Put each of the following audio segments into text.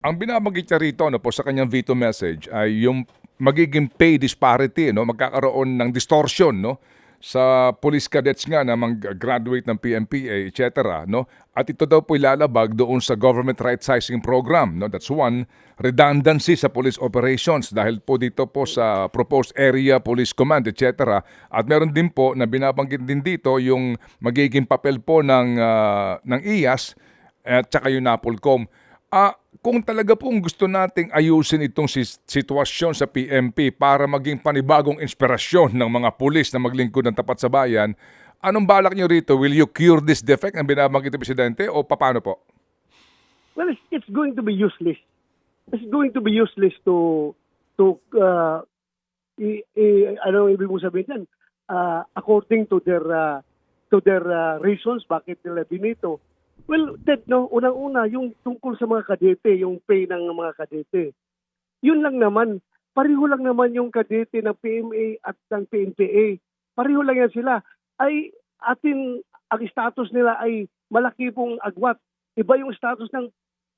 Ang binabanggit niya rito ano, po, sa kanyang veto message ay yung magiging pay disparity, no? magkakaroon ng distortion no? sa police cadets nga na mag-graduate ng PMPA, etc. No? At ito daw po ilalabag doon sa government right sizing program. No? That's one. Redundancy sa police operations dahil po dito po sa proposed area police command, etc. At meron din po na binabanggit din dito yung magiging papel po ng, ah, ng IAS at saka yung NAPOLCOM. Ah, kung talaga pong gusto nating ayusin itong sitwasyon sa PMP para maging panibagong inspirasyon ng mga pulis na maglingkod ng tapat sa bayan, anong balak niyo rito? Will you cure this defect ang binabanggit ng Presidente o paano po? Well, it's, going to be useless. It's going to be useless to to uh, i, i, ano ibig mo sabihin yan? Uh, according to their uh, to their uh, reasons bakit nila binito. Well, Ted, no, unang-una, yung tungkol sa mga kadete, yung pay ng mga kadete. Yun lang naman, pareho lang naman yung kadete ng PMA at ng PNPA. Pareho lang yan sila. Ay, atin, ang status nila ay malaki pong agwat. Iba yung status ng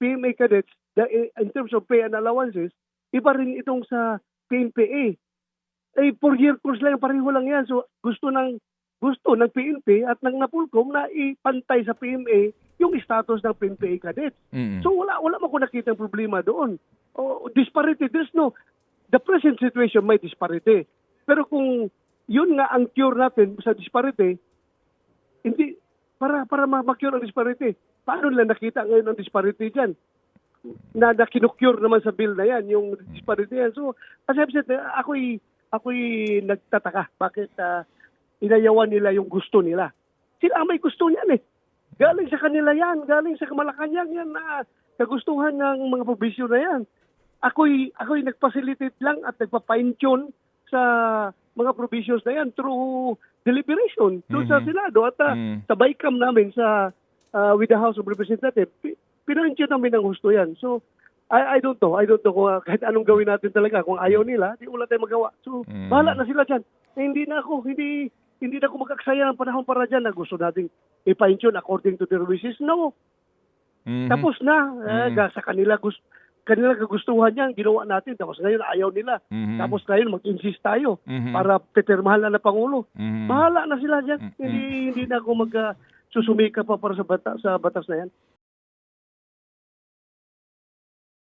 PMA cadets the, in terms of pay and allowances, iba rin itong sa PNPA. Eh, four year course lang, pareho lang yan. So, gusto ng gusto ng PNP at ng Napolcom na ipantay sa PMA yung status ng PNPA cadets. Mm. So wala wala mo ko nakita problema doon. O disparity there's no the present situation may disparity. Pero kung yun nga ang cure natin sa disparity, hindi para para ma- ma-cure ang disparity. Paano nila nakita ngayon ang disparity diyan? Na, na kinukure naman sa bill na yan, yung disparity yan. So, as I've said, ako'y, ako'y nagtataka. Bakit ah, inayawan nila yung gusto nila? Sila ang may gusto niyan eh. Galing sa kanila yan, galing sa Malacanang yan na kagustuhan ng mga probisyon na yan. Ako'y, ako'y nag-facilitate lang at nagpa-fine-tune sa mga provisions na yan through deliberation doon sa Mhm. Senado at uh, Mm. sa BICAM namin sa uh, with the House of Representatives. Pi- Pinantune namin ng gusto yan. So, I, I don't know. I don't know kung uh, kahit anong gawin natin talaga. Kung ayaw nila, di wala tayong magawa. So, Mm. bahala na sila dyan. Eh, hindi na ako, hindi hindi na ako mag-aksaya ng panahon para dyan na gusto nating i-fine-tune according to their wishes. No. Mhm. Tapos na. Eh, Mhm. sa kanila gusto kanila kagustuhan yan, ginawa natin. Tapos ngayon, ayaw nila. Mhm. Tapos ngayon, mag-insist tayo Mhm. para pipirmahan na ng Pangulo. Mhm. Bahala na sila dyan. Mm, Hindi, hindi na ako mag uh, susumika pa para sa, bata, sa batas na yan.